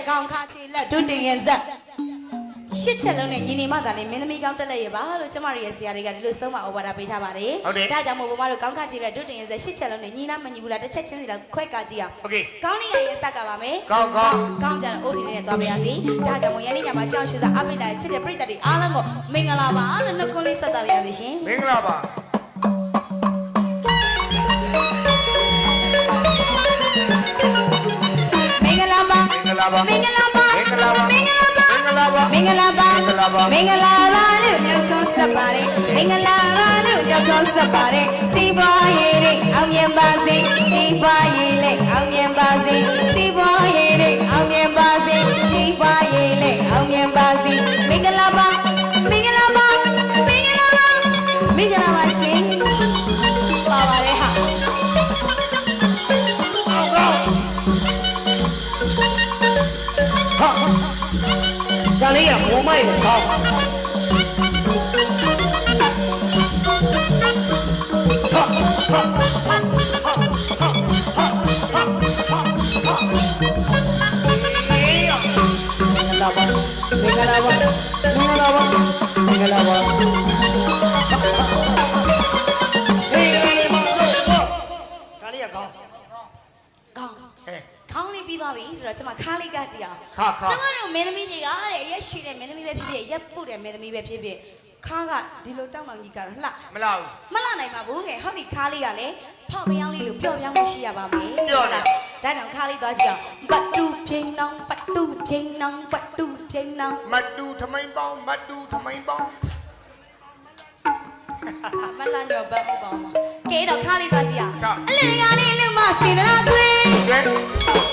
လက်ကောင်းခါချီလက်ဒုတင်ရင်ဆက်ရှစ်ချက်လုံးနဲ့ညီနေမသာနဲ့မင်းသမီးကောင်းတက်လက်ရပါလို့ကျမတို့ရဲ့ဆရာတွေကဒီလိုဆုံးမဩဝါဒပေးထားပါတယ်။ဒါကြောင့်မို့ဘမတို့ကောင်းခါချီလက်ဒုတင်ရင်ဆက်ရှစ်ချက်လုံးနဲ့ညီလားမညီဘူးလားတစ်ချက်ချင်းစီလောက်ခွဲကကြည့်အောင်။ Okay ။ကောင်းနေရရင်ဆက်ကပါမယ်။ကောင်းကောင်းကောင်းကြတော့အိုးစီနဲ့သွားပါရစေ။ဒါကြောင့်မို့ယနေ့ညမှာကြောင်ရှိစားအပိတ်လိုက်ချစ်တဲ့ပြိတ္တတွေအားလုံးကိုမင်္ဂလာပါလို့နှုတ်ခွန်းလေးဆက်သပါရစေရှင်။မင်္ဂလာပါ။ ပါမင်္ဂလာပါမင်္ဂလာပါမင်္ဂလာပါမင်္ဂလာပါမင်္ဂလာပါမင်္ဂလာပါလို့ညောင်းခေါက်ဆက်ပါတယ်မင်္ဂလာပါလို့ညောင်းခေါက်ဆက်ပါတယ်စီးပွားရေးတွေအောင်မြင်ပါစေကြီးပွားရေးလည်းအောင်မြင်ပါစေစီးပွားရေးတွေအောင်မြင်ပါစေကြီးပွားရေးလည်းအောင်မြင်ပါစေမင်္ဂလာပါ Big Cock. ပြီးသွားပြီဆိုတော့ကျွန်မခါလေးကကြည့်အောင်ခါခါကျွန်မတို့မင်းသမီးတွေကတဲ့ရက်ရှိတဲ့မင်းသမီးပဲဖြစ်ဖြစ်ရက်ပုတ်တဲ့မင်းသမီးပဲဖြစ်ဖြစ်ခါကဒီလိုတောင်းတောင်းကြီးကတော့လှမလားဘူးမလှနိုင်ပါဘူးငယ်ဟုတ်ဒီခါလေးကလည်းဖောက်မယောင်းလေးလိုပျော့ပြောင်းမှုရှိရပါမယ်ပျော့လားဒါကြောင့်ခါလေးသွားကြည့်အောင်ပတ်တူပြင်းနောင်ပတ်တူပြင်းနောင်ပတ်တူပြင်းနောင်မတ်တူထမိန်ပေါင်းမတ်တူထမိန်ပေါင်းအာမလှညောပတ်မှုပေါင်းပါကဲတော့ခါလေးသွားကြည့်အောင်ကြောက်အလင်းကနေလူမစေနာသွေး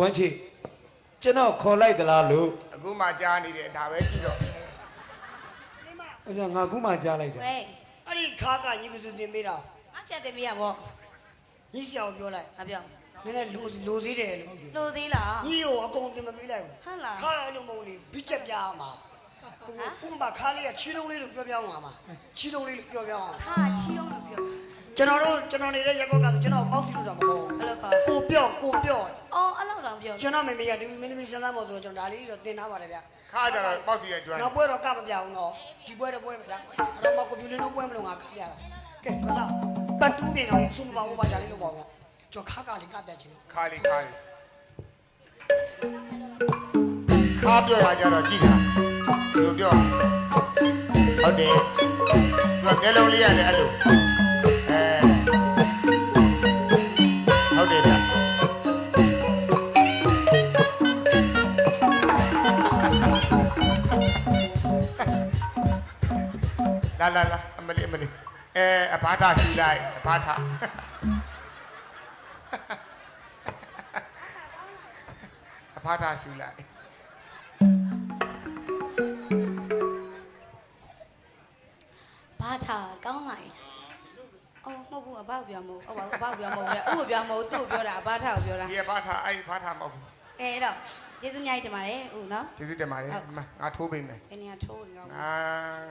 ကွမ်းချီကျွန်တော်ခေါ်လိုက်သလားလို့အခုမှကြားနေတယ်ဒါပဲကြည့်တော့အဲ့ဒါငါခုမှကြားလိုက်တယ်ဝဲအဲ့ဒီခါကညီမသူတင်ပေးတာအဆက်တယ်မရပေါ့ညီဆရာကိုပြောလိုက်ငါပြောနည်းနည်းလိုလိုသေးတယ်လို့လို့သေးလားညီကိုအကုန်တင်မပေးလိုက်ဘူးဟုတ်လားခါအဲ့လိုမဟုတ်လေဘိချက်ပြားမှာဥပမာခါလေးကချီလုံးလေးလို့ပြောပြောင်းလာမှာချီလုံးလေးလို့ပြောပြောင်းအောင်ဟာချီအောင်လို့ပြောကျွန်တော်တို့ကျွန်တော်နေတဲ့ရက်ကောက်ကဆိုကျွန်တော်ပေါက်စီလို့တော့မဟုတ်ဘယ်လိုခေါ်ကိုပြော့ကိုပြော့အော်အဲ့လောက်တောင် ပြောကျွန်တော်မေမေကဒီမင်းသမီးစဉ်းစားမို့ဆိုတော့ကျွန်တော်ဒါလေးတော့တင်ထားပါတယ်ဗျခါကြတော့ပေါက်စီရဲ့ကျွမ်းနောက်ပွဲတော့ကမပြအောင်တော့ဒီပွဲတော့ပွဲပဲလားအဲ့တော့မကွန်ပျူတာတော့ပွဲမလို့ငါကပြတာကဲဘာသာပတ်တူးနေတော့လေအဆူမပါဘူးပါကြလေးလို့ပေါ့ဗျကျွန်တော်ခါကလေးကပြချင်လို့ခါလေးခါလေးခါပြောတာကြတော့ကြည့်တာဒီလိုပြောဟုတ်တယ်သူကမျက်လုံးလေးရတယ်အဲ့လို လာလာလာအမလေးအမလေးအဲအဘာသာရှိလိုက်အဘာသာအဘာသာရှိလိုက်ဘာထာကောင်းလိုက်အော်မဟုတ်ဘူးအဘကိုပြောမဟုတ်ဟုတ်ပါဘူးအဘကိုပြောမဟုတ်လေဥကိုပြောမဟုတ်သူ့ကိုပြောတာအဘထာကိုပြောတာဒီအဘာသာအဲ့ဒီဘာသာမဟုတ်ဘူးအဲအဲ့တော့ ကျေးဇူးအများကြီးတင်ပါတယ်ဥနော်ကျေးဇူးတင်ပါတယ်ဒီမှာငါထိုးပေးမယ်ဘယ်နေရာထိုးဝင်ကောင်းငါ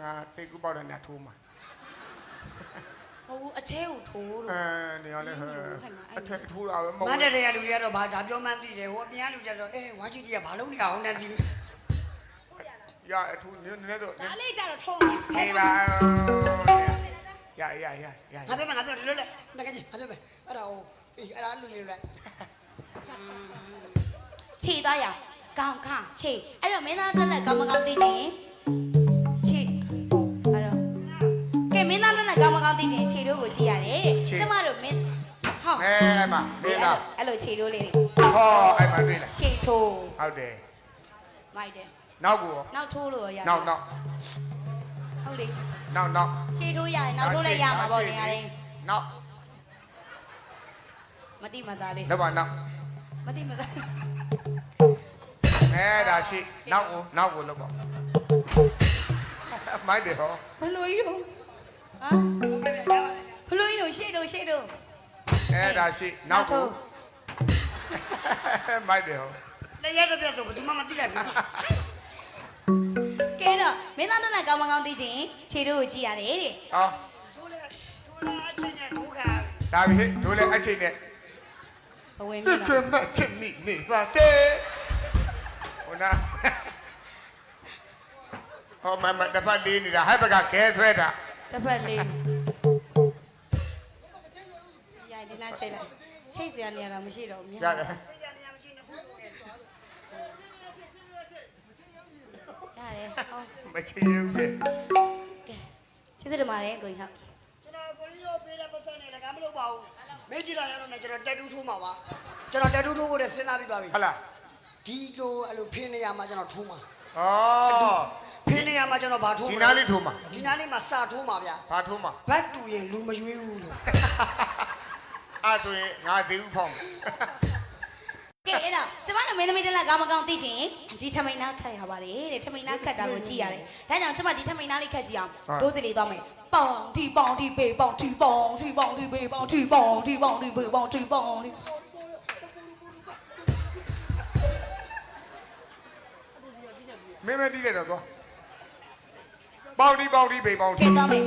ငါသိကူပေါက်တဲ့နေရာထိုးမှာမဟုတ်ဘူးအထဲကိုထိုးလို့အဲဒီရောလဲဟဲ့အထက်ထိုးတာပဲမမဟုတ်န္တဘူးရရလူတွေကတော့ဘာဒါပြောမှန်းသိတယ်ဟိုအပြင်ကလူကြတော့အဲဝါချီတီကဘာလုံးနေအောင်တန်းဒီရအထူးနည်းနည်းတော့ဒါလေးကြတော့ထုံးနေဟေးပါရရရရရငါပြောမယ်ငါပြောဒီလိုလေငါကကြီးငါပြောမယ်အဲ့ဒါဟိုအေးအဲ့ဒါလူလေးလေ ခြေသားရကောင်းခါခြေအဲ့တော့မင်းသားတက်လက်ကောင်းမကောင်းသိချင်ခြေအဲ့တော့ကဲမင်းသားတက်လက်ကောင်းမကောင်းသိချင်ခြေတို့ကိုကြည့်ရတယ်တဲ့ကျမတို့မင်းဟောအဲအဲ့မှာနေလားအဲ့လိုခြေတို့လေးဟောအဲ့မှာတွေ့လားခြေထိုးဟုတ်တယ်မိုက်တယ်နောက်ကိုနောက်ထိုးလို့ရနောက်နောက်ဟုတ်လေနောက်နောက်ခြေထိုးရရင်နောက်ထိုးလည်းရမှာပေါ့နေရာလေးနောက်မတိမသားလေးလောက်ပါနောက် မတိမသားအဲဒါရှိနောက်ကိုနောက်ကိုလောက်ပါမိုက်တယ်ဟောဘလို့ကြီးတော့ဟာဘလို့ကြီးတော့ရှေ့တော့ရှေ့တော့အဲဒါရှိနောက်ကိုမိုက်တယ်ဟောလက်ရက်တစ်ပြက်ဆိုဘယ်သူမှမသိလိုက်ဘူးကဲတော့မင်းသားတို့နဲ့ကောင်းမကောင်းသိချင်းခြေတို့ကိုကြည့်ရတယ်တဲ့ဟောတို့လည်းတို့လည်းအချင်းနဲ့ဒုက္ခဒါပြီတို့လည်းအချိန်နဲ့ ဘဝင်တမြစ်င်ကတော့မချစ်မိနေပါတဲ့ဟိုနာဟောမမတပတ်လေးနေတာဟဲ့ဘကကဲဆွဲတာတစ်ဖက်လေးရိုင်ဒီနာချိန်လိုက်ချိတ်စရာနေရာတော့မရှိတော့ဘူးရတယ်ရတယ်ဟောမချစ်ရင်ပဲကဲကျေးဇူးတင်ပါတယ်ကိုကြီးဟုတ်ကျွန်တော်ကိုကြီးတို့ပေးတဲ့ပတ်စံနဲ့လည်းကမလုပ်ပါဘူး မေ့ကြည့်လိုက်ရတော့ねကျွန်တော်တက်တူးထိုးမှာပါကျွန်တော်တက်တူးထိုးဖို့လည်းစဉ်းစားပြီးသွားပြီဟုတ်လားဒီလိုအဲ့လိုဖင်းနေရမှာကျွန်တော်ထိုးမှာဩဖင်းနေရမှာကျွန်တော်ဗာထိုးဒီမှာနားလေးထိုးမှာဒီနားလေးမှာစာထိုးမှာဗျာဘာထိုးမှာဘတ်တူရင်လူမရွေးဘူးလို့အဲ့ဆိုရင်ငါသေးဦးဖောင်းမယ် ကဲအဲ့တော့ကျမတို့မင်းသမီးတက်လက်ကောင်းမကောင်းသိချင်းဒီထမိန်နာခတ်ရပါတယ်တဲ့ထမိန်နာခတ်တာကိုကြည့်ရတယ်ဒါကြောင့်ကျမဒီထမိန်နာလေးခတ်ကြည့်အောင်ဒိုးစီလေးသွားမယ်ပေါင်တီပေါင်တီပေပေါင်တီပေါင်တီပေါင်တီပေပေါင်တီပေါင်တီပေါင်တီပေပေါင်တီပေါင်တီမင်းမတီးလိုက်တော့သွားပေါင်ဒီပေါင်ဒီပေပေါင်ကဲဒီသွားမယ်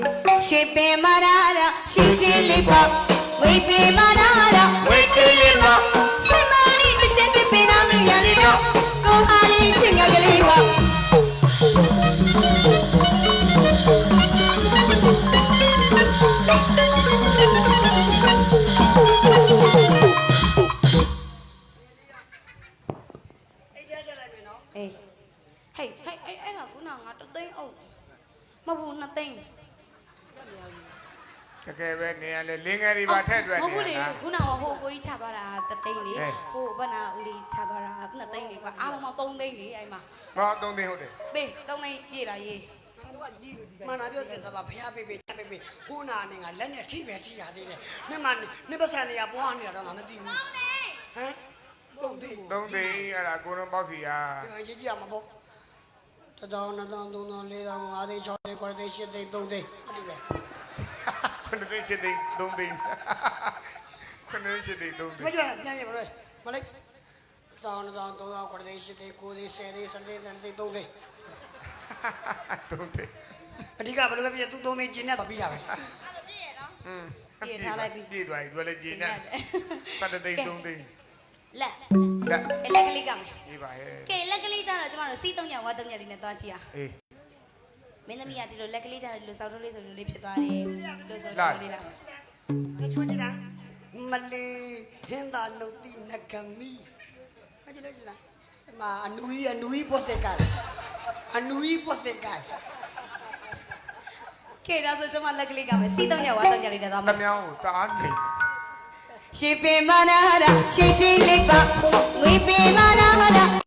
ရွှေပင်မရာရာရွှေချင်းလေးပေါ့ဝေပင်မရာရာဝေချင်းလေးပေါ့စိ ကိုဟာလေးချစ်ငယ်ကလေးပေါ့ နေရလေလင်းငယ်တွေပါထက်အတွက်မဟုတ်နေဘူးလေရတာ ခုနကဟိုကိုကြီးချသွားတာတသိန်းလေဟဲ့ ဟိုဘဏ္ဍာဦးလေးချသွားတာနှစ်သိန်းလေကွာအားလုံးပေါင်းသုံးသိန်းလေအဲ့မှာငါသုံးသိန်းဟုတ်တယ်ပေးသုံးသိန်းပြည့်လာရေးမနာပြောတဲ့စပါဖျားပေးပေးချပေးပေးဟိုနာနေကလက်နဲ့ထိပဲထိရသေးတယ်နင့်မနင့်ပတ်စံနေရပွားနေတာတော့ငါမသိဘူးဟမ်ပုံသေးသုံးသိန်းအဲ့ဒါကိုလုံးပေါ့စီယာဒီကြီးကြီးရမှာပေါ့တထောင်နှစ်ထောင်သုံးထောင်လေးထောင်ငါးသိန်း၆သိန်း၇သိန်း၈သိန်း၃သိန်းအဲ့ဒီပဲ ခုနှစ်သိန်းရှစ်သိန်းသုံးသိန်းခုနှစ်သိန်းရှစ်သိန်းသုံးသိမန်းကြရပြန်ရပါလေမလေးတောင်းတောင်းသုံးထောင်၇သိန်း၈သိန်း၉သိန်း၁၀သိန်း၁၀သိန်း၁၀သိန်း၃သိန်းသုံးသိန်းအဓိကဘယ်လိုပဲဖြစ်သူ၃သိန်းကျင်းနေတော့ပြီးတာပဲอืมပြည့်ထားလိုက်ပြီပြည့်သွားပြီသူကလည်းဂျင်းနဲ့ပတ်သိန်းသုံးသိန်းလက်လက်အဲ့လက်ကလေးကမယ်အေးပါရဲ့ကဲလက်ကလေးကျတော့ကျမတို့စီးသုံးညဝါသုံးညလေးနဲ့သွားကြည့်အောင်အေး မင်းသမီးကဒီလိုလက်ကလေးကျတော့ဒီလိုစောက်ထိုးလေးဆိုလိုလေးဖြစ်သွားတယ်ဒီလိုဆိုလိုလေးလားမချွတ်ကြည့်တာမလေးဟင်းသာနုတ်တိနဂမီမကြည့်လို့ရှိတာမအနူကြီးအနူကြီးပေါ်စက်ကအနူကြီးပေါ်စက်ကကဲဒါဆိုကျမလက်ကလေးကမယ်စီးသုံးညဝါသုံးညလေးနဲ့သွားခမယ်မောင်းကိုတအားနေရှေပင်မနာရာရှေချင်းလေးပါငွေပင်မနာရာ